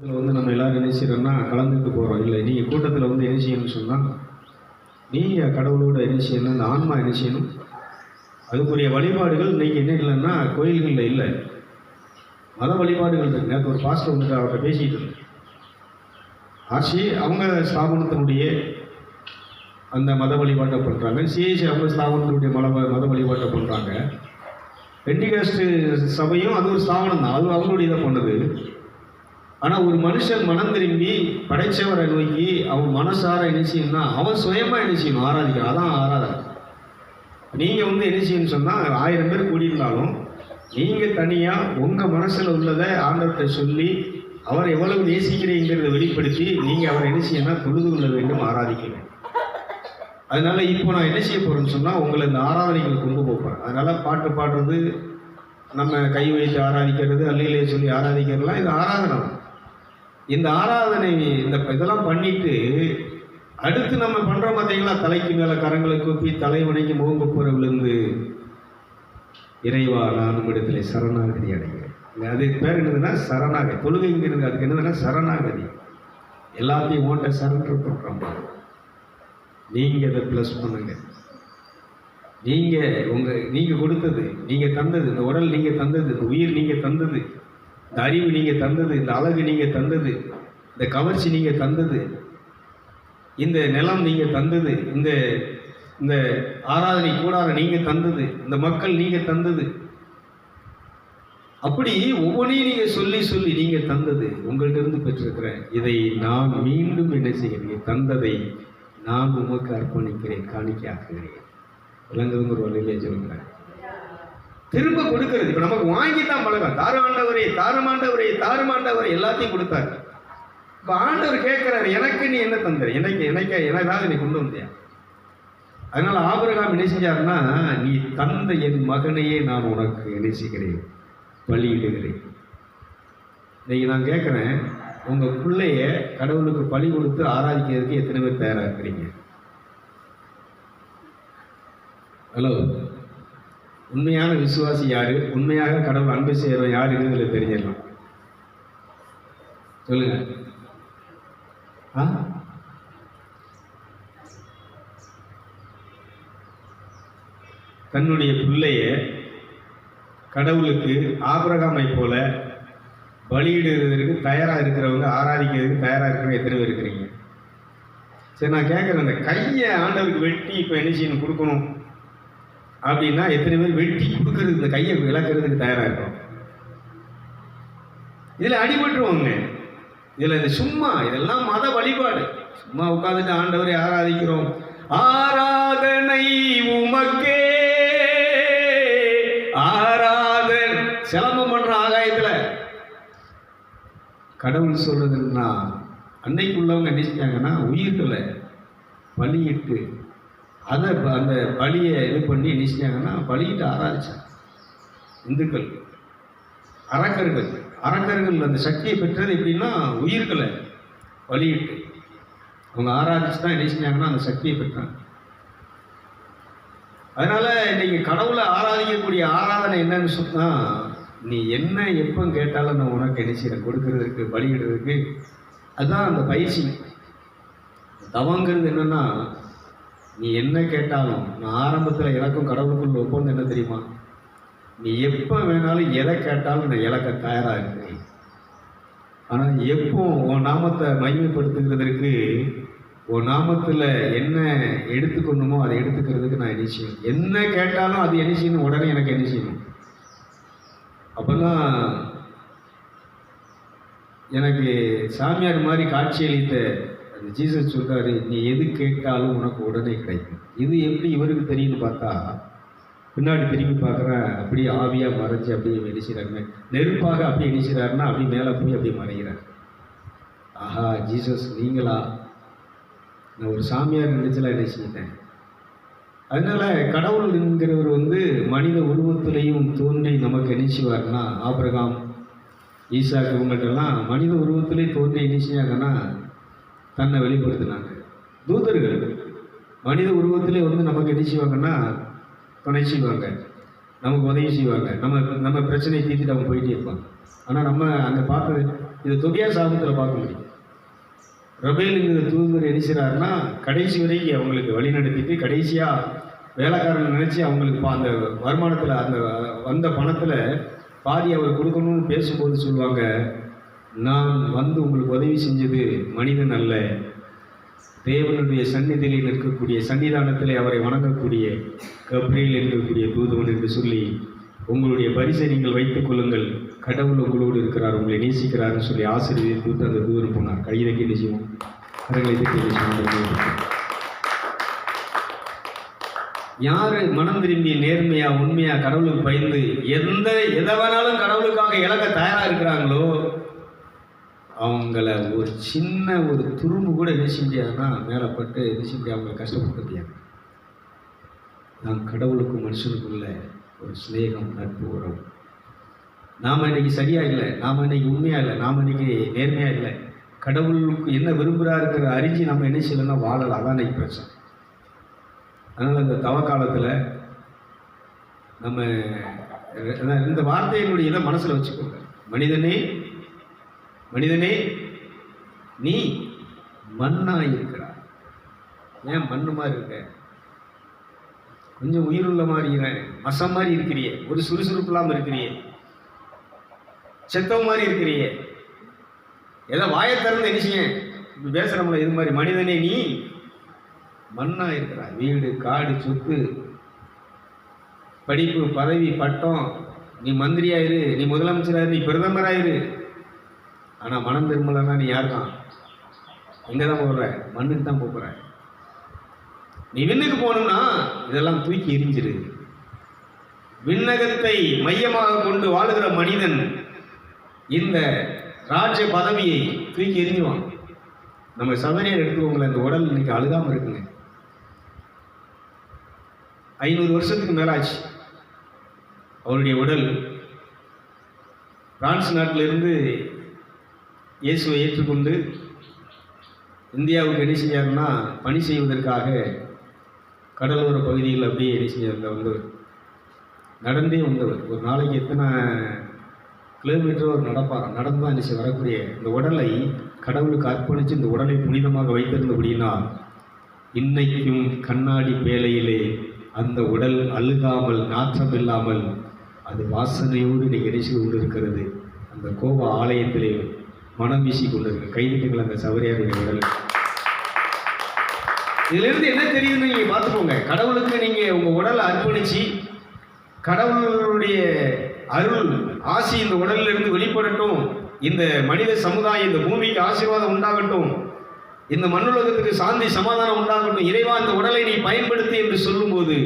இதில் வந்து நம்ம எல்லாரும் என்ன செய்யறோம்னா கலந்துக்க போகிறோம் இல்லை நீங்கள் கூட்டத்தில் வந்து என்ன செய்யணும்னு சொன்னால் நீங்கள் கடவுளோட என்ன செய்யணும் இந்த ஆன்மா என்ன செய்யணும் அதுக்குரிய வழிபாடுகள் இன்றைக்கி என்ன இல்லைன்னா கோயில்களில் இல்லை. மத வழிபாடுகள் இருக்கு. நேற்று ஒரு பாஸ்டர் வந்துட்டு அவர்கிட்ட பேசிகிட்டு இருந்தேன் ஆட்சி அவங்க ஸ்தாபனத்தினுடைய அந்த மத வழிபாட்டை பண்ணுறாங்க சிஐசி அவங்க ஸ்தாபனத்தினுடைய மத மத வழிபாட்டை பண்ணுறாங்க பெண்டிகாஸ்ட் சபையும் அது ஒரு ஸ்தாபனம் தான் அது அவங்களுடைய இதை பண்ணுது ஆனால் ஒரு மனுஷன் மனம் திரும்பி படைச்சவரை நோக்கி அவன் மனசார என்ன செய்யணும்னா அவன் சுயமாக என்ன செய்யணும்? ஆராதிக்கிறான் அதான் ஆராதனை. நீங்கள் வந்து என்ன செய்யணும்னு சொன்னால் ஆயிரம் பேர் கூடியிருந்தாலும் நீங்கள் தனியாக உங்கள் மனசில் உள்ளதை ஆண்டவர்கிட்ட சொல்லி அவர் எவ்வளவு நேசிக்கிறீங்கிறத வெளிப்படுத்தி நீங்கள் அவரை என்ன செய்யணும் தொழுது கொள்ள வேண்டும் ஆராதிக்கணும். அதனால் அதனால இப்போ நான் என்ன செய்ய போகிறேன்னு சொன்னால் உங்களை இந்த ஆராதனைகள் கொண்டு போகிறேன் அதனால் பாட்டு பாடுறது நம்ம கை வைத்து ஆராதிக்கிறது அல்லையிலே சொல்லி ஆராதிக்கிறதுலாம் இது ஆராதனை. இந்த ஆராதனை இந்த இதெல்லாம் பண்ணிட்டு அடுத்து நம்ம பண்ணுறோம் பார்த்தீங்களா தலைக்கு மேல கரங்களை கூப்பி தலைவனைக்கு முகங்க போற விழுந்து இறைவா நான் இடத்துல சரணாகதி அடைகிறேன். அது பேர் என்னதுன்னா சரணாகதி. தொழுகைங்கிறது அதுக்கு என்னதுன்னா சரணாகதி. எல்லாத்தையும் ஓட்ட சரண்டர் பண்ணுறோம் நீங்கள் அதை ப்ளஸ் பண்ணுங்க. நீங்கள் உங்கள் நீங்கள் கொடுத்தது நீங்கள் தந்தது இந்த உடல் நீங்கள் தந்தது இந்த உயிர் நீங்கள் தந்தது. இந்த அறிவு நீங்கள் தந்தது இந்த அழகு நீங்கள் தந்தது இந்த கவர்ச்சி நீங்கள் தந்தது இந்த நிலம் நீங்கள் தந்தது இந்த இந்த ஆராதனை கூடாரம் நீங்கள் தந்தது இந்த மக்கள் நீங்கள் தந்தது. அப்படி ஒவ்வொன்றையும் நீங்கள் சொல்லி சொல்லி நீங்கள் தந்தது. உங்கள்கிட்ட இருந்து பெற்றிருக்கிறேன். இதை நான் மீண்டும் என்ன செய்கிறேன்? தந்ததை நான் உமக்கு அர்ப்பணிக்கிறேன் காணிக்கையாக்குகிறேன். விளங்குதுங்கிற வழியிலே சொல்லுகிறேன் திரும்ப கொடுக்கறது. இப்போ நமக்கு வாங்கி தான் பழகம் தாரமாண்டவரே தாரமாண்டவரே தாரமாண்டவரே எல்லாத்தையும் கொடுத்தாரு. இப்போ ஆண்டவர் கேட்குறாரு எனக்கு நீ என்ன தந்துரு எனக்கு எனக்கு எனக்காக நீ கொண்டு வந்தியா? அதனால ஆபரகாம் என்ன செஞ்சாருன்னா நீ தந்த என் மகனையே நான் உனக்கு நேசிக்கிறேன் பலியிடுகிறேன் இன்னைக்கு நான் கேட்குறேன் உங்கள் பிள்ளைய கடவுளுக்கு பலி கொடுத்து ஆராதிக்கிறதுக்கு எத்தனை பேர் தயாராக இருக்கிறீங்க? ஹலோ. உண்மையான விசுவாசி யாரு? உண்மையாக கடவுள் அன்பு செய்கிறவன் யாருன்னு இதில் தெரிஞ்சிடலாம். சொல்லுங்க. ஆ? தன்னுடைய பிள்ளைய கடவுளுக்கு ஆபிரகாமை போல பலியிடுறதுக்கு தயாராக இருக்கிறவங்க ஆராதிக்கிறதுக்கு தயாராக இருக்கிறவங்க எத்தனை பேர் இருக்கிறீங்க? சரி நான் கேட்குறேன் அந்த கையை ஆண்டவருக்கு வெட்டி இப்போ என்ன செய்யணும்? கொடுக்கணும். அப்படின்னா எத்தனை பேர் வெட்டி கொடுக்கறது இந்த கையை விளக்குறதுக்கு தயாராக இருக்கும் இதில் அடிபட்டுருவாங்க. இதில் இந்த சும்மா இதெல்லாம் மத வழிபாடு. சும்மா உட்காந்துட்டு ஆண்டவரை ஆராதிக்கிறோம். ஆராதனை உமக்கே. ஆராதன். சிலம்பம் பண்ற ஆகாயத்தில். கடவுள் சொல்றதுன்னா அன்னைக்கு உள்ளவங்க என்ன செஞ்சாங்கன்னா உயிர்களை பலியிட்டு அதை அந்த பலியை இது பண்ணி என்ன செஞ்சாங்கன்னா பலியிட்டு ஆராதிச்சாங்க. இந்துக்கள். அரக்கர்கள். அரக்கர்கள் அந்த சக்தியை பெற்றது எப்படின்னா உயிர்களை பலியிட்டு. அவங்க ஆராதிச்சு தான் என்ன செஞ்சாங்கன்னா அந்த சக்தியை பெற்றாங்க. அதனால் இன்றைக்கி கடவுளை ஆராதிக்கக்கூடிய ஆராதனை என்னன்னு சொன்னால் நீ என்ன எப்போ கேட்டாலும் நான் உனக்கு என்ன செய்யறேன் கொடுக்கறதுக்கு பலியிடுறதுக்கு அதுதான் அந்த பயிற்சி. தவங்கிறது என்னென்னா நீ என்ன கேட்டாலும் நான் ஆரம்பத்தில் எனக்கும் கடவுளுக்குள்ள ஒப்பந்தம் என்ன தெரியுமா? நீ எப்போ வேணாலும் எதை கேட்டாலும் நான் இழக்க தயாராக இருக்கிறேன் ஆனால் எப்போ உன் நாமத்தை மகிமைப்படுத்துகிறதற்கு உன் நாமத்தில் என்ன எடுத்துக்கணுமோ அதை எடுத்துக்கிறதுக்கு நான் என்ன செய்யணும் என்ன கேட்டாலும் அது என்ன செய்யணும்? உடனே எனக்கு என்ன செய்யணும்? அப்போல்லாம் எனக்கு சாமியார் மாதிரி காட்சியளித்த ஜீசஸ் சொல்கிறாரு நீ எது கேட்டாலும் உனக்கு உடனே கிடைக்கும். இது எப்படி இவருக்கு தெரியும்னு பார்த்தா பின்னாடி திரும்பி பார்க்குறேன் அப்படியே ஆவியாக மறைஞ்சி அப்படியே வெளிச்சுறாங்க நெருப்பாக அப்படியே இணைச்சிறாருன்னா அப்படியே மேலே போய் அப்படியே மறைகிறார். ஆஹா ஜீசஸ் நீங்களா? நான் ஒரு சாமியார் நினைச்சலாம் என்ன அதனால் அதனால கடவுள் என்கிறவர் வந்து மனித உருவத்திலையும் தோன்றி நமக்கு என்ன ஆபிரகாம் ஈசாக்கு இவங்கள்ட்டெல்லாம் மனித உருவத்திலே தோன்றி என்ன தன்னை வெளிப்படுத்தினாங்க. தூதர்கள் மனித உருவத்திலே வந்து நமக்கு என்ன செய்வாங்கன்னா துணை செய்வாங்க. நமக்கு உதவி செய்வாங்க. நம்ம நம்ம பிரச்சனையை தீர்த்துட்டு அவங்க போயிட்டே இருப்பாங்க. ஆனால் நம்ம அங்கே பார்த்தது இது தொகையா சாபத்தில் பார்க்க முடியும். ரபேலுங்கிற தூதர் என்ன செய்றாருன்னா கடைசி வரைக்கும் அவங்களுக்கு வழி நடத்திட்டு கடைசியாக வேலைக்காரன் நினச்சி அவங்களுக்கு அந்த வருமானத்தில் அந்த வந்த பணத்தில் பாதி அவர் கொடுக்கணும்னு பேசும்போது சொல்லுவாங்க. நான் வந்து உங்களுக்கு உதவி செஞ்சது மனிதன் அல்ல. தேவனுடைய சந்நிதியில் நிற்கக்கூடிய சன்னிதானத்தில் அவரை வணங்கக்கூடிய கப்ரியல் இருக்கக்கூடிய தூதுவன் என்று சொல்லி உங்களுடைய பரிசை நீங்கள் வைத்துக் கொள்ளுங்கள். கடவுள் உங்களோடு இருக்கிறார் உங்களை நேசிக்கிறார்னு சொல்லி ஆசிரியர் தூத்து அந்த தூதன் போனார். கையில கேட்டு செய்வோம்? கரங்களை கேட்டு செய்வோம்? யாரு மனம் திரும்பி நேர்மையா உண்மையா கடவுளுக்கு பயந்து எந்த எதை வேணாலும் கடவுளுக்காக இழக்க தயாரா இருக்கிறாங்களோ அவங்கள ஒரு சின்ன ஒரு துரும்பு கூட என்ன முடியாதுன்னா மேலே பட்டு என்ன செய்ய முடியாது அவங்களை கஷ்டப்படுத்த முடியாது நாம் கடவுளுக்கும் மனுஷனுக்குள்ள ஒரு சிநேகம் நட்பு உறவு. நாம் இன்னைக்கு சரியாக இல்லை நாம் இன்னைக்கு உண்மையாக இல்லை நாம் இன்னைக்கு நேர்மையாக இல்லை. கடவுளுக்கு என்ன விரும்புகிறாருங்கிற அறிஞ்சு நம்ம என்ன செய்யணும்னா வாழலாம். அதான் இன்னைக்கு பிரச்சனை. அதனால் இந்த தவ காலத்தில் நம்ம இந்த வார்த்தையினுடைய இதை மனசில் வச்சுக்கோங்க. மனிதனே மனிதனே நீ மண்ணாக இருக்கிறாய் ஏன் மண்ணு மாதிரி இருக்க? கொஞ்சம் உயிருள்ள மாதிரி இருக்கிறேன் மசம் மாதிரி இருக்கிறியே. ஒரு சுறுசுறுப்பு இல்லாமல் இருக்கிறியே. செத்தவ மாதிரி இருக்கிறியே. ஏதோ வாயை திறந்து என்ன இப்படி பேசுகிறோம்ல இது மாதிரி. மனிதனே நீ மண்ணாக இருக்கிறாய் வீடு காடு சொத்து படிப்பு பதவி பட்டம். நீ மந்திரியாயிரு நீ முதலமைச்சராயிரு நீ பிரதமராயிரு ஆனால் மனம் திரும்பலன்னா நீ யார் தான் எங்கே தான் போகிற மண்ணுக்கு தான் போகிற நீ விண்ணுக்கு போகணும்னா இதெல்லாம் தூக்கி எரிஞ்சிரு விண்ணகத்தை மையமாக கொண்டு வாழுகிற மனிதன் இந்த ராஜ்ய பதவியை தூக்கி எரிஞ்சுவான் நம்ம சவரியார் எடுத்துக்கோங்களேன் இந்த உடல் இன்னைக்கு அழுகாமல் இருக்குங்க. ஐநூறு வருஷத்துக்கு மேலாச்சு அவருடைய உடல். பிரான்ஸ் நாட்டிலிருந்து இயேசுவை ஏற்றுக்கொண்டு இந்தியாவுக்கு என்ன செஞ்சாருன்னா பணி செய்வதற்காக கடலோர பகுதியில் அப்படியே என்ன செஞ்சார் வந்தவர் நடந்தே வந்தவர். ஒரு நாளைக்கு எத்தனை கிலோமீட்டர் ஒரு நடப்பார் நடந்து தான் என்ன வரக்கூடிய இந்த உடலை கடவுளுக்கு அர்ப்பணித்து இந்த உடலை புனிதமாக வைத்திருந்தபடினா இன்னைக்கும் கண்ணாடி வேலையிலே அந்த உடல் அழுகாமல் நாற்றம் இல்லாமல் அது வாசனையோடு இன்னைக்கு இணைச்சு கொண்டு இருக்கிறது அந்த கோவா ஆலயத்திலே மனம் வீசி கொண்டிருக்கு கைதிட்டுங்கள் அந்த சவரியாருடைய உடல். இதிலிருந்து என்ன தெரியுதுன்னு நீங்கள் பார்த்துக்கோங்க. கடவுளுக்கு நீங்கள் உங்கள் உடலை அர்ப்பணித்து கடவுளுடைய அருள் ஆசி இந்த உடலில் இருந்து வெளிப்படட்டும். இந்த மனித சமுதாயம் இந்த பூமிக்கு ஆசீர்வாதம் உண்டாகட்டும். இந்த மண்ணுலகத்துக்கு சாந்தி சமாதானம் உண்டாகட்டும். இறைவா இந்த உடலை நீ பயன்படுத்து என்று சொல்லும்போது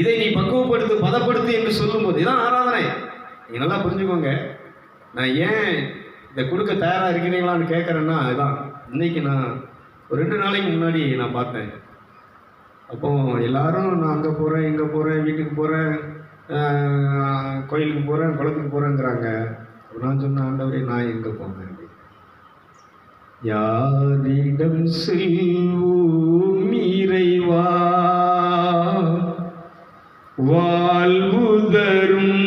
இதை நீ பக்குவப்படுத்து பதப்படுத்து என்று சொல்லும்போது இதான் ஆராதனை. நீங்கள் நல்லா புரிஞ்சுக்கோங்க. நான் ஏன் இதை கொடுக்க தயாராக இருக்கிறீங்களான்னு கேட்குறேன்னா அதுதான் இன்னைக்கு நான் ஒரு ரெண்டு நாளைக்கு முன்னாடி நான் பார்த்தேன். அப்போது எல்லாரும் நான் அங்கே போகிறேன் இங்கே போகிறேன் வீட்டுக்கு போகிறேன் கோயிலுக்கு போகிறேன் குளத்துக்கு போகிறேங்கிறாங்க நான் சொன்ன ஆண்டவரே நான் எங்கே போனேன் யாரிடம் செல்வோம் இறைவா வாழ்வு தரும்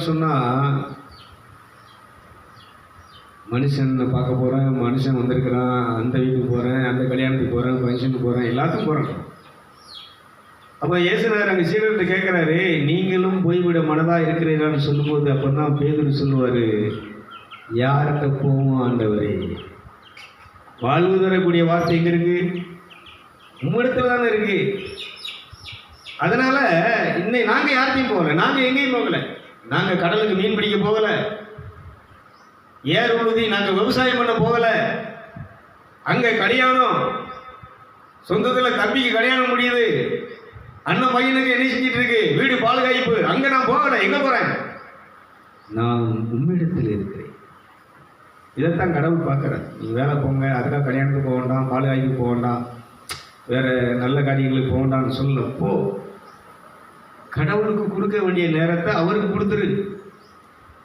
எல்லாரும் சொன்னால் மனுஷன் பார்க்க போகிறேன் மனுஷன் வந்திருக்கிறான் அந்த வீட்டுக்கு போகிறேன் அந்த கல்யாணத்துக்கு போகிறேன் ஃபங்க்ஷனுக்கு போகிறேன் எல்லாத்துக்கும் போகிறேன் அப்போ இயேசுநாதர் அங்கே சீடர்கிட்ட கேட்குறாரு நீங்களும் போய்விட மனதாக இருக்கிறீர்கள்னு சொல்லும்போது அப்போ தான் பேதுன்னு சொல்லுவார் யார்கிட்ட போவோம் ஆண்டவரே? வாழ்வு தரக்கூடிய வார்த்தை எங்கே இருக்கு? உம்மிடத்தில் தானே இருக்கு. அதனால இன்னை நாங்க யார்த்தையும் போகலை நாங்க எங்கேயும் போகல. நாங்க கடலுக்கு மீன் பிடிக்க போகல. ஏர் உழுதி நாங்க விவசாயம் பண்ண போகல. அங்க கல்யாணம். சொந்தத்துல தம்பிக்கு கல்யாணம் முடியுது. அண்ணன் பையனுக்கு என்ன செஞ்சிட்டு இருக்கு? வீடு பால்காய்ப்பு அங்க நான் போகல. எங்க போறேன்? நான் உம்மிடத்தில் இருக்கிறேன். இதைத்தான் கடவுள் பார்க்குறேன் நீ வேலை போங்க. அதுக்காக கல்யாணத்துக்கு போக வேண்டாம் பால்காய்க்கு போக வேண்டாம். வேற நல்ல காரியங்களுக்கு போக வேண்டாம்னு சொல்ல போ. கடவுளுக்கு கொடுக்க வேண்டிய நேரத்தை அவருக்கு கொடுத்துரு.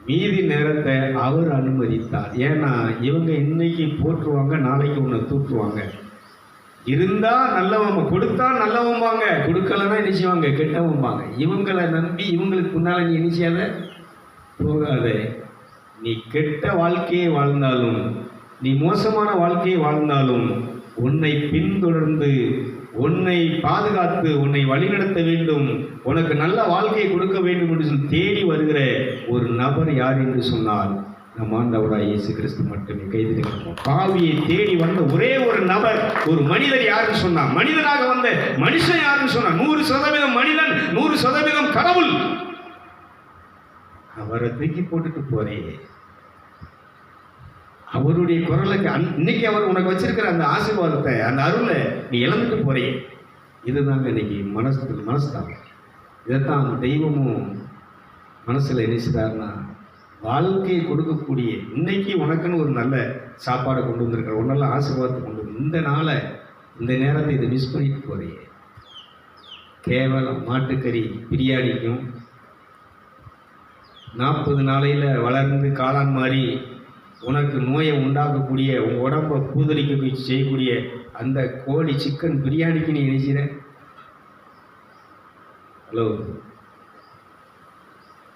மீதி நேரத்தை அவர் அனுமதித்தார். ஏன்னா இவங்க இன்னைக்கு போற்றுவாங்க நாளைக்கு உன்னை தூற்றுவாங்க. இருந்தா நல்லவன் கொடுத்தா நல்லவம்பாங்க கொடுக்கலன்னா என்ன செய்வாங்க? கெட்டவம்பாங்க இவங்களை நம்பி இவங்களுக்கு முன்னால் நீ என்ன செய்யாத? போகாத. நீ கெட்ட வாழ்க்கையை வாழ்ந்தாலும் நீ மோசமான வாழ்க்கையை வாழ்ந்தாலும் உன்னை பின்தொடர்ந்து உன்னை பாதுகாத்து உன்னை வழிநடத்த வேண்டும். உனக்கு நல்ல வாழ்க்கையை கொடுக்க வேண்டும் என்று சொல்லி தேடி வருகிற ஒரு நபர் யார் என்று சொன்னால் நம் ஆண்டவராய் இயேசு கிறிஸ்து மட்டுமே. கைது பாவியை தேடி வந்த ஒரே ஒரு நபர் ஒரு மனிதர் யாருன்னு சொன்னா மனிதனாக வந்த மனுஷன் யாருன்னு சொன்னா நூறு சதவீதம் மனிதன் நூறு சதவீதம் கடவுள். அவரை தூக்கி போட்டுட்டு போறேன் அவருடைய குரலுக்கு அன்- இன்னைக்கு அவர் உனக்கு வச்சிருக்கிற அந்த ஆசீர்வாதத்தை அந்த அருளை நீ இழந்துட்டு போறே இதுதாங்க இன்னைக்கு மனசு மனசு தான் இதைத்தான் தெய்வமும் மனசில் நினைச்சுட்டாருன்னா வாழ்க்கையை கொடுக்கக்கூடிய இன்னைக்கு உனக்குன்னு ஒரு நல்ல சாப்பாடை கொண்டு வந்திருக்கிற ஒரு நல்ல ஆசீர்வாதத்தை கொண்டு வந்து இந்த நாளை இந்த நேரத்தை இதை மிஸ் பண்ணிட்டு போறியே. கேவலம் மாட்டுக்கறி பிரியாணிக்கும் நாற்பது நாளையில் வளர்ந்து காளான் மாதிரி உனக்கு நோயை உண்டாக்கக்கூடிய உன் உடம்பை கூதலிக்க செய்யக்கூடிய அந்த கோழி சிக்கன் பிரியாணிக்கு நீ நினைச்சிட ஹலோ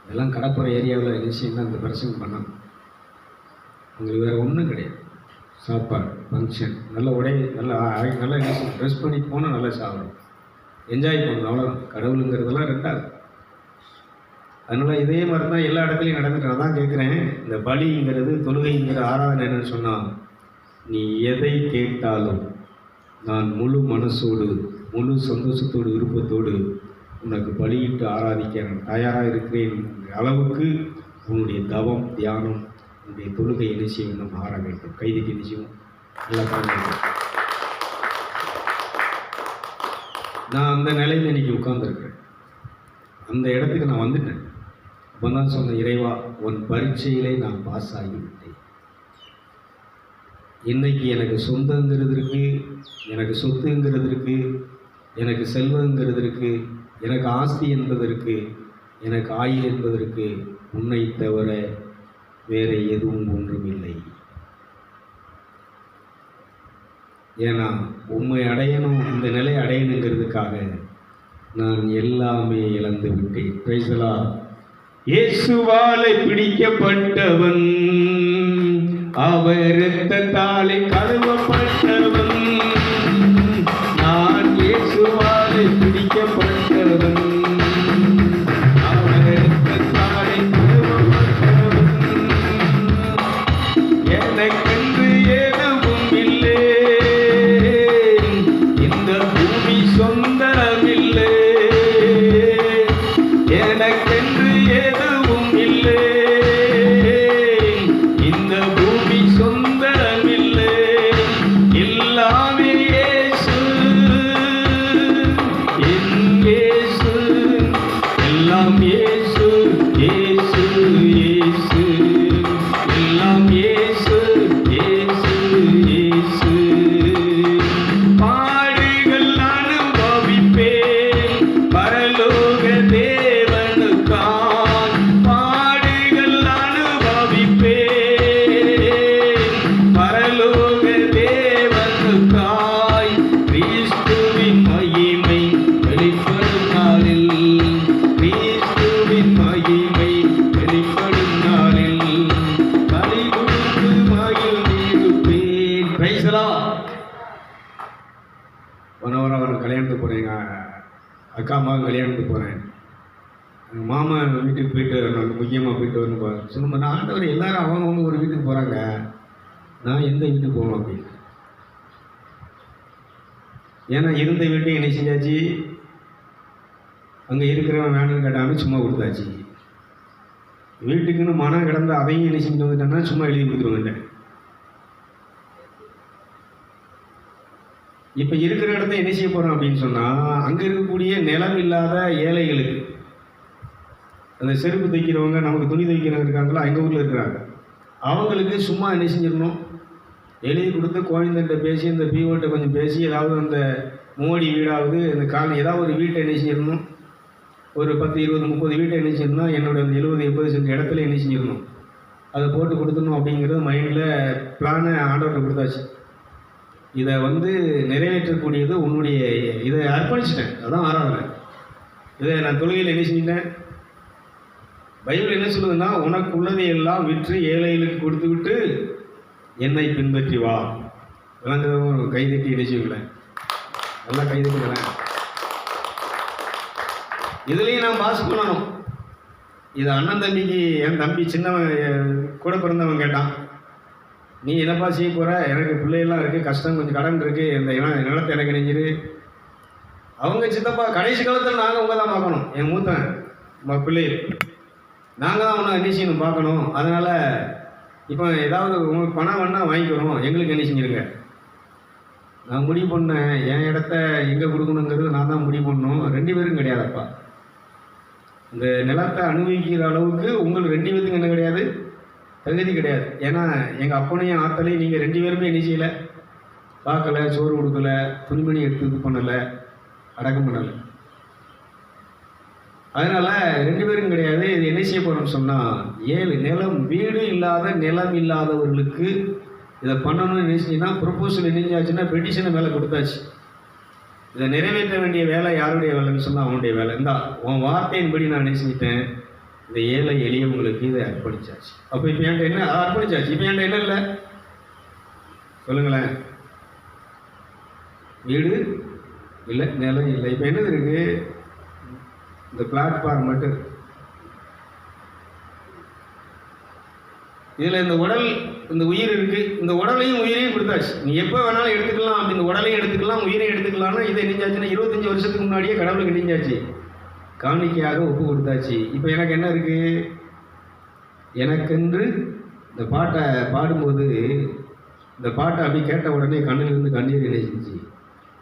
இதெல்லாம் கடப்புற ஏரியாவில் நிச்சயம் அந்த பிரச்சனை பண்ணோம் உங்களுக்கு வேறு ஒன்றும் கிடையாது. சாப்பாடு ஃபங்க்ஷன் நல்ல உடை நல்லா நல்லா நல்ல ட்ரெஸ் பண்ணி போனால் நல்லா சாப்பிடும். என்ஜாய் பண்ணணும். அவ்வளோ கடவுளுங்கிறதெல்லாம் ரெண்டாவது. அதனால இதே மாதிரி தான் எல்லா இடத்துலையும் நடந்துட்டு நான் தான் கேட்குறேன் இந்த பலிங்கிறது தொழுகைங்கிற ஆராதனை என்னன்னு சொன்னால் நீ எதை கேட்டாலும் நான் முழு மனசோடு முழு சந்தோஷத்தோடு விருப்பத்தோடு உனக்கு பலியிட்டு ஆராதிக்க நான் தயாராக இருக்கிறேன். அளவுக்கு உன்னுடைய தவம் தியானம் உன்னுடைய தொழுகை என்ன நம்ம வேண்டும். மாற வேண்டும் கைதுக்கு என்ன நல்லா பாருங்க நான் அந்த நிலையில் இன்றைக்கி உட்கார்ந்துருக்கிறேன். அந்த இடத்துக்கு நான் வந்துட்டேன். அப்போ சொன்ன இறைவா உன் பரீட்சையிலே நான் பாஸ் ஆகிவிட்டேன் இன்னைக்கு எனக்கு சொந்தங்கிறது எனக்கு சொத்துங்கிறது எனக்கு செல்வங்கிறதுக்கு எனக்கு ஆஸ்தி என்பதற்கு எனக்கு ஆயுள் என்பதற்கு உன்னை தவிர வேறு எதுவும் ஒன்றும் இல்லை ஏன்னா உண்மை அடையணும் இந்த நிலை அடையணுங்கிறதுக்காக நான் எல்லாமே இழந்து விட்டேன் பிரைசலா இயேசுவாலை பிடிக்கப்பட்டவன். அவர் இரத்தத்தாலே கழுவப்பட்டவன் வீட்டுக்கு போகணும் அப்படின்னு ஏன்னா இருந்த வீட்டையும் என்ன செஞ்சாச்சு? அங்கே இருக்கிறவன் வேணும்னு கேட்டாலும் சும்மா கொடுத்தாச்சு. வீட்டுக்குன்னு மனம் கிடந்த அதையும் என்ன செஞ்சுட்டு வந்துட்டேன்னா சும்மா எழுதி கொடுத்துட்டு வந்துட்டேன். இப்போ இருக்கிற இடத்த என்ன செய்ய போகிறோம் அப்படின்னு சொன்னால் அங்கே இருக்கக்கூடிய நிலம் இல்லாத ஏழைகளுக்கு அந்த செருப்பு தைக்கிறவங்க நமக்கு துணி தைக்கிறவங்க இருக்காங்களா எங்கள் ஊரில் இருக்கிறாங்க அவங்களுக்கு சும்மா என்ன செஞ்சிடணும்? எழுதி கொடுத்து கோவிந்தன்ட்ட பேசி இந்த பிஓட்ட கொஞ்சம் பேசி ஏதாவது அந்த மோடி வீடாவது இந்த காலனி ஏதாவது ஒரு வீட்டை என்ன செஞ்சிடணும்? ஒரு பத்து இருபது முப்பது வீட்டை என்ன செய்யணும்னா என்னோட அந்த எழுபது எண்பது சென்ட் இடத்துல என்ன செஞ்சிடணும்? அதை போட்டு கொடுத்துடணும் அப்படிங்கிறது மைண்டில் பிளானை ஆண்டவர்கிட்ட கொடுத்தாச்சு. இதை வந்து நிறைவேற்றக்கூடியது உன்னுடைய இதை அர்ப்பணிச்சிட்டேன். அதான் ஆராதனை. இதை நான் தொழுகையில் என்ன செஞ்சிட்டேன்? பைபிள் என்ன சொல்லுதுன்னா உனக்கு உள்ளதை எல்லாம் விற்று ஏழைகளுக்கு கொடுத்து விட்டு என்னை பின்பற்றி வா. விளங்குறவங்க கைதட்டி இணைச்சிக்கல நல்லா கைதட்டுங்களேன் இதுலேயும் நான் பாஸ் பண்ணணும். இது அண்ணன் தம்பிக்கு என் தம்பி சின்னவன் கூட பிறந்தவன் கேட்டான். நீ என்னப்பா செய்ய போகிற எனக்கு பிள்ளையெல்லாம் இருக்குது கஷ்டம் கொஞ்சம் கடன் இருக்குது இந்த இன நிலத்தை எனக்கு நெஞ்சிரு அவங்க சித்தப்பா கடைசி காலத்தில் நாங்கள் உங்க தான் பார்க்கணும். என் மூத்தன் ம- பிள்ளை நாங்கள் தான் ஒன்று என்ன பார்க்கணும். அதனால் இப்போ ஏதாவது உங்களுக்கு பணம் வேணால் வாங்கிக்கிறோம் எங்களுக்கு என்ன செஞ்சிருங்க நான் முடிவு பண்ணேன். என் இடத்த எங்கே கொடுக்கணுங்கிறது நான் தான் முடிவு பண்ணணும். ரெண்டு பேரும் கிடையாதப்பா. இந்த நிலத்தை அனுபவிக்கிற அளவுக்கு உங்களுக்கு ரெண்டு பேத்துக்கு என்ன கிடையாது? தகுதி கிடையாது. ஏன்னா எங்கள் அப்பனையும் ஆத்தலையும் நீங்கள் ரெண்டு பேருமே என்ன செய்யலை? பார்க்கல சோறு கொடுக்கல துணிமணி எடுத்து இது பண்ணலை அடக்கம் பண்ணலை. அதனால ரெண்டு பேரும் கிடையாது. இது என்ன செய்ய போகிறோம்னு சொன்னால் ஏழு நிலம் வீடு இல்லாத நிலம் இல்லாதவர்களுக்கு இதை பண்ணணும்னு நினைச்சிங்கன்னா ப்ரொப்போசல் இணைஞ்சாச்சுன்னா பெட்டிஷனை மேலே கொடுத்தாச்சு. இதை நிறைவேற்ற வேண்டிய வேலை யாருடைய வேலைன்னு சொன்னால் அவனுடைய வேலை. இந்தா உன் வார்த்தையின்படி நான் என்ன செஞ்சிட்டேன்? இந்த ஏழை எளியவங்களுக்கு இதை அர்ப்பணிச்சாச்சு. அப்போ இப்போ என்கிட்ட என்ன? அர்ப்பணிச்சாச்சு. இப்போ என்கிட்ட என்ன இல்லை? சொல்லுங்களேன். வீடு இல்லை நிலம் இல்லை. இப்போ என்னது இருக்குது இந்த பிளாட்ஃபார்ம் மட்டும் இதில் இந்த உடல் இந்த உயிர் இருக்குது இந்த உடலையும் உயிரையும் கொடுத்தாச்சு. நீ எப்போ வேணாலும் எடுத்துக்கலாம். அப்படி இந்த உடலையும் எடுத்துக்கலாம் உயிரையும் எடுத்துக்கலாம்னா இதை நெஞ்சாச்சுன்னா இருபத்தஞ்சி வருஷத்துக்கு முன்னாடியே கடவுளுக்கு நெஞ்சாச்சு காணிக்கையாக ஒப்பு கொடுத்தாச்சு. இப்போ எனக்கு என்ன இருக்குது எனக்கென்று இந்த பாட்டை பாடும்போது இந்த பாட்டை அப்படி கேட்ட உடனே கண்ணிலிருந்து கண்ணீர் இணைச்சிச்சு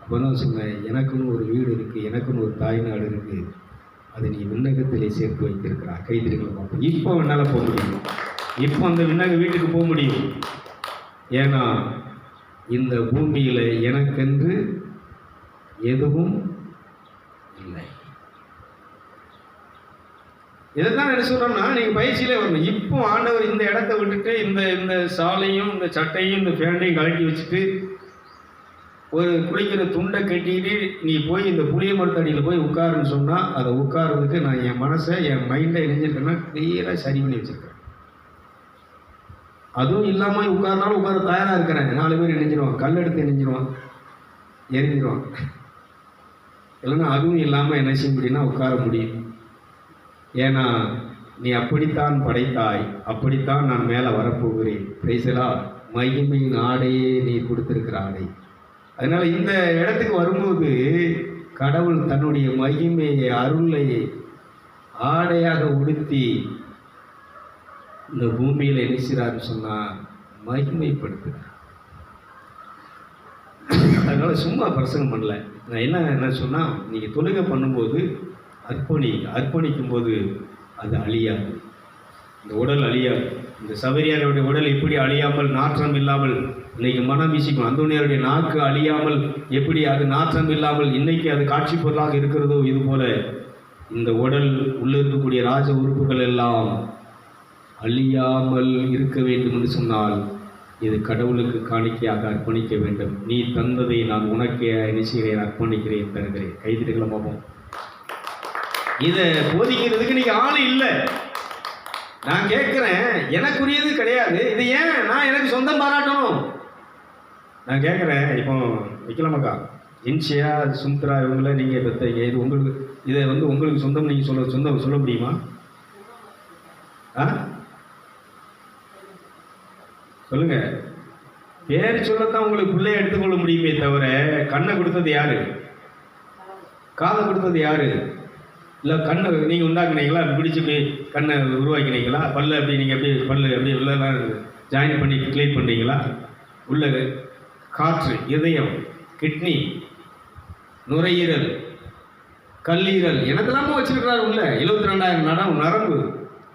அப்போ தான் சொன்னேன் எனக்குன்னு ஒரு வீடு இருக்குது எனக்குன்னு ஒரு தாய்நாடு இருக்குது அதை நீ விண்ணகத்திலே சேர்த்து வைத்திருக்கிறார் கைதிரிகளை பார்ப்போம். இப்போ என்னால் போக முடியும்? இப்போ அந்த விண்ணக வீட்டுக்கு போக முடியும்? ஏன்னா இந்த பூமியில் எனக்கென்று எதுவும் இல்லை. இதைத்தான் என்ன சொல்கிறோம்னா நீங்கள் பயிற்சியிலே வரணும். இப்போ ஆண்டவர் இந்த இடத்த விட்டுட்டு இந்த இந்த சாலையும் இந்த சட்டையும் இந்த ஃபேண்டையும் கழட்டி வச்சுட்டு ஒரு குளிக்கிற துண்டை கட்டிட்டு நீ போய் இந்த புளிய மரத்தடியில் போய் உட்காருன்னு சொன்னால் அதை உட்காரதுக்கு நான் என் மனசை என் மைண்டை இணைஞ்சிருக்கேன்னா கிளியராக சரி பண்ணி வச்சுருக்கேன். அதுவும் இல்லாமல் உட்காருனாலும் உட்கார தயாராக இருக்கிறேன். நாலு பேர் இணைஞ்சிருவான் கல் எடுத்து இணைஞ்சிருவான் எரிஞ்சிருவான் இல்லைன்னா அதுவும் இல்லாமல் என்ன செய்ய முடியும்னா உட்கார முடியும். ஏன்னா நீ அப்படித்தான் படைத்தாய். அப்படித்தான் நான் மேலே வரப்போகிறேன். பிரைசலா மகிமையின் ஆடையே நீ கொடுத்துருக்கிற ஆடை. அதனால இந்த இடத்துக்கு வரும்போது கடவுள் தன்னுடைய மகிமையை அருளை ஆடையாக உடுத்தி இந்த பூமியில் என்ன சொன்னால் சொன்னா மகிமைப்படுத்துகிறார் அதனால் சும்மா பிரசங்கம் பண்ணல. நான் என்ன என்ன சொன்னால் நீங்கள் தொழுகை பண்ணும்போது அர்ப்பணி அர்ப்பணிக்கும் போது அது அழியாது. இந்த உடல் அழியாது. இந்த சபரியாருடைய உடல் எப்படி அழியாமல் நாற்றம் இல்லாமல் இன்னைக்கு மனம் வீசிக்கும். அந்தோனியருடைய நாக்கு அழியாமல் எப்படி அது நாற்றம் இல்லாமல் இன்னைக்கு அது காட்சி பொருளாக இருக்கிறதோ இது போல இந்த உடல் உள்ள இருக்கக்கூடிய ராஜ உறுப்புகள் எல்லாம் அழியாமல் இருக்க வேண்டும் என்று சொன்னால் இது கடவுளுக்கு காணிக்கையாக அர்ப்பணிக்க வேண்டும். நீ தந்ததை நான் உனக்கே நிச்சயம் அர்ப்பணிக்கிறேன் தருகிறேன் கைதிகளை பார்ப்போம் இதை போதிக்கிறதுக்கு இன்னைக்கு ஆள் இல்லை. நான் கேட்குறேன் எனக்குரியது கிடையாது. இது ஏன்? நான் எனக்கு சொந்தம் பாராட்டணும். நான் கேட்குறேன் இப்போ வைக்கலாமாக்கா இன்சியா சுமித்ரா இவங்கள நீங்கள் பெற்றீங்க இது உங்களுக்கு இதை வந்து உங்களுக்கு சொந்தம் நீங்கள் சொல்ல சொந்தம் சொல்ல முடியுமா? ஆ? சொல்லுங்க. பேர் சொல்லத்தான் உங்களுக்கு பிள்ளைய எடுத்துக்கொள்ள முடியுமே தவிர கண்ணை கொடுத்தது யாரு? காதை கொடுத்தது யாரு? இல்லை கண்ணை நீங்கள் உண்டாக்குனீங்களா? பிடிச்சி கண்ணை உருவாக்கினீங்களா? பல்ல அப்படி நீங்கள் அப்படியே பல்லு அப்படியே உள்ளலாம் ஜாயின் பண்ணி க்ளீன் பண்ணீங்களா உள்ளது. காற்று இதயம் கிட்னி நுரையீரல் கல்லீரல். எனக்கெல்லாம வச்சிருக்கிறாரு உள்ள எழுபத்தி ரெண்டாயிரம் நடம் நரம்பு.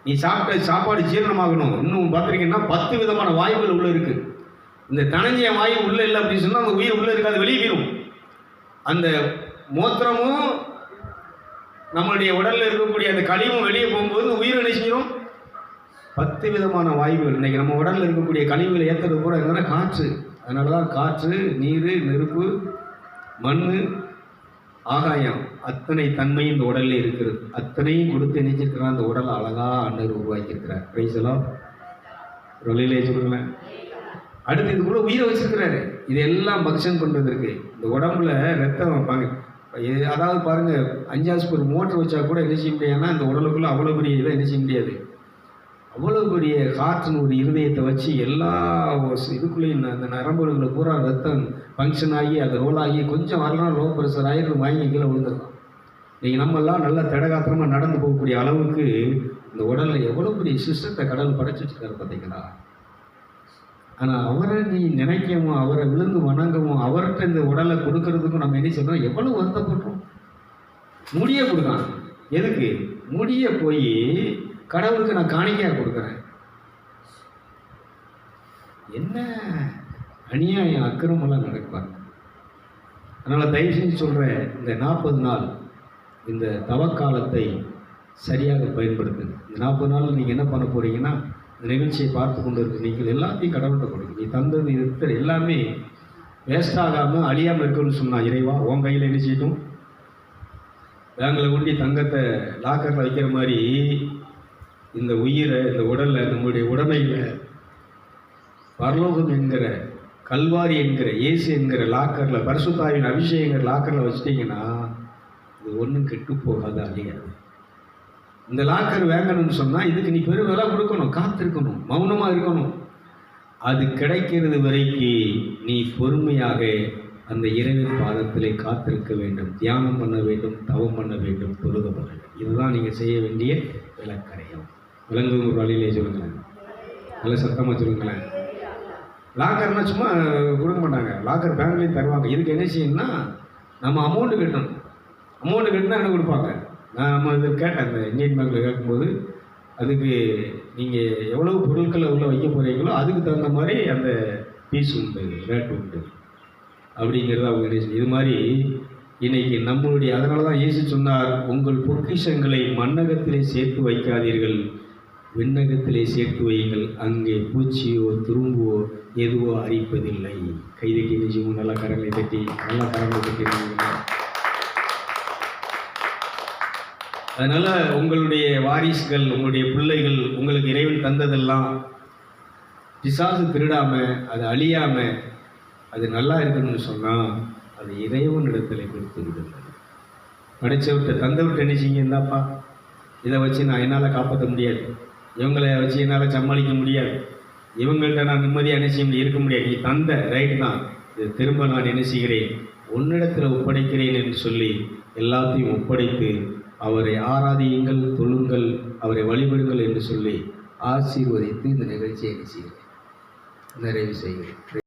நீ சாப்பிட்ட சாப்பாடு ஜீரணமாகணும். இன்னும் பார்த்துருக்கீங்கன்னா பத்து விதமான வாயுகள் உள்ள இருக்கு. இந்த தனஞ்சிய வாயு உள்ள இல்லை அப்படின்னு சொன்னால் அந்த உயிர் உள்ள இருக்காது வெளியே வீரும் அந்த மூத்திரமும் நம்மளுடைய உடலில் இருக்கக்கூடிய அந்த கழிவும் வெளியே போகும்போது உயிர் என்ன செய்யும்? பத்து விதமான வாயுகள். இன்னைக்கு நம்ம உடலில் இருக்கக்கூடிய கழிவுகளை ஏற்றுறது கூட என்னன்னா காற்று. அதனால தான் காற்று நீர் நெருப்பு மண் ஆகாயம் அத்தனை தன்மை இந்த உடல்ல இருக்கிறது. அத்தனையும் கொடுத்து இணைச்சிருக்கிறான் அந்த உடலை அழகா ஆண்டவர் உருவாக்கியிருக்கிறார். பிரைசலா வெளியிலே சொல்லுங்களேன் அடுத்து இதுக்குள்ள உயிரை வச்சிருக்கிறாரு. இதெல்லாம் பக்ஷன் பண்ணுறதுக்கு இந்த உடம்புல ரத்தம் வைப்பாங்க. அதாவது பாருங்க அஞ்சாவது ஒரு மோட்டர் வச்சா கூட என்ன செய்ய முடியாதுன்னா இந்த உடலுக்குள்ள அவ்வளோ பெரிய இதை என்ன செய்ய முடியாது. அவ்வளோ பெரிய காற்றின் ஒரு இருதயத்தை வச்சு எல்லா இதுக்குள்ளேயும் அந்த நரம்புகளை பூரா ரத்தம் ஃபங்க்ஷன் ஆகி அது ரோல் ஆகி கொஞ்சம் வரலாம் லோ ப்ரெஷர் ஆகி வாங்கி கீழே விழுந்துருக்கும் நீங்கள் நம்மெல்லாம் நல்லா திடகாத்திரமாக நடந்து போகக்கூடிய அளவுக்கு இந்த உடலில் எவ்வளோ பெரிய சிஸ்டத்தை கடல் படைச்சி வச்சிருக்காரு பார்த்தீங்களா ஆனால் அவரை நீ நினைக்கவும் அவரை விழுந்து வணங்கவும் அவர்கிட்ட இந்த உடலை கொடுக்கறதுக்கும் நம்ம என்ன சொல்கிறோம் எவ்வளோ வருத்தப்படுறோம்? முடிய கொடுக்கான் எதுக்கு? முடிய போய் கடவுளுக்கு நான் காணிக்கையாக கொடுக்குறேன். என்ன அநியாயம் அக்கிரமெல்லாம் நடப்பாங்க அதனால் தயவு செஞ்சு சொல்கிறேன் இந்த நாற்பது நாள் இந்த தவக்காலத்தை சரியாக பயன்படுத்துங்க. இந்த நாற்பது நாள் நீங்கள் என்ன பண்ண போகிறீங்கன்னா இந்த நிகழ்ச்சியை பார்த்து கொண்டு இருக்க நீங்கள் எல்லாத்தையும் கடவுள்கிட்ட கொடுங்க. நீ தந்தது இருக்கிற எல்லாமே வேஸ்ட் ஆகாமல் அழியாமல் இருக்குன்னு சொன்னால் இறைவா உன் கையில் என்ன செய்யட்டும்? பேங்கில் கொண்டு தங்கத்தை லாக்கரில் வைக்கிற மாதிரி இந்த உயிரை இந்த உடலை நம்முடைய உடமையில் பரலோகம் என்கிற கல்வாரி என்கிற ஏசு என்கிற லாக்கரில் பரிசுத்தாவின் அபிஷேகங்கிற லாக்கரில் வச்சிட்டிங்கன்னா இது ஒன்றும் கெட்டு போகாது அப்படிங்கிறது இந்த லாக்கர் வாங்கணும்னு சொன்னால் இதுக்கு நீ பெரும் விலை கொடுக்கணும் காத்திருக்கணும் மௌனமாக இருக்கணும். அது கிடைக்கிறது வரைக்கும் நீ பொறுமையாக அந்த இறைவன் பாதத்திலே காத்திருக்க வேண்டும் தியானம் பண்ண வேண்டும் தவம் பண்ண வேண்டும் தொழுக பண்ண வேண்டும். இதுதான் நீங்கள் செய்ய வேண்டிய விளக்கரையம் விலங்குகள் ஒரு வழியிலே சொல்லுங்களேன். நல்ல சத்தமாக சொல்லுங்களேன். லாக்கர்னா சும்மா கொடுக்க மாட்டாங்க. லாக்கர் பேங்க்லேயும் தருவாங்க. இதுக்கு என்ன செய்யணும்னா நம்ம அமௌண்ட்டு கட்டணும். அமௌண்ட்டு கட்டினா என்ன கொடுப்பாங்க? நான் நம்ம இது கேட்டேன் அந்த இந்தியன் பேங்க்கில் கேட்கும்போது அதுக்கு நீங்கள் எவ்வளவு பொருட்களை உள்ளே வைக்க போகிறீங்களோ அதுக்கு தகுந்த மாதிரி அந்த பீஸ் உண்டு ரேட் உண்டு. அப்படிங்கிறது அவங்க என்ன இது மாதிரி இன்னைக்கு நம்மளுடைய அதனால தான் இயேசு சொன்னார் உங்கள் பொக்கிஷங்களை மன்னகத்திலே சேர்த்து வைக்காதீர்கள். விண்ணகத்திலே சேர்த்து வையுங்கள். அங்கே பூச்சியோ துரும்புவோ எதுவோ அரிப்பதில்லை. கைதட்டி நிஜமும் நல்லா கரங்களை தட்டி நல்லா கரங்களை தட்டி அதனால் உங்களுடைய வாரிசுகள் உங்களுடைய பிள்ளைகள் உங்களுக்கு இறைவன் தந்ததெல்லாம் பிசாசு திருடாமல் அது அழியாமல் அது நல்லா இருக்கணும்னு சொன்னால் அது இறைவன் இடத்துல கொடுத்து விடுங்கள். படைச்சவிட்ட தந்தவிட்ட என்ன செய்யுங்க இந்தாப்பா இதை வச்சு நான் என்னால் காப்பாற்ற முடியாது. இவங்களை வச்சு என்னால் சமாளிக்க முடியாது. இவங்கள்ட்ட நான் நிம்மதியாக என்ன செய்ய முடியும்? இருக்க முடியாது. நீ தந்த ரைட் தான். இது திரும்ப நான் என்ன செய்கிறேன்? உன்னிடத்தில் ஒப்படைக்கிறேன் என்று சொல்லி எல்லாத்தையும் ஒப்படைத்து அவரை ஆராதியுங்கள் தொழுங்கள் அவரை வழிபடுங்கள் என்று சொல்லி ஆசீர்வதித்து இந்த நிகழ்ச்சியை என்ன செய்கிறேன்? நிறைவு செய்கிறேன்.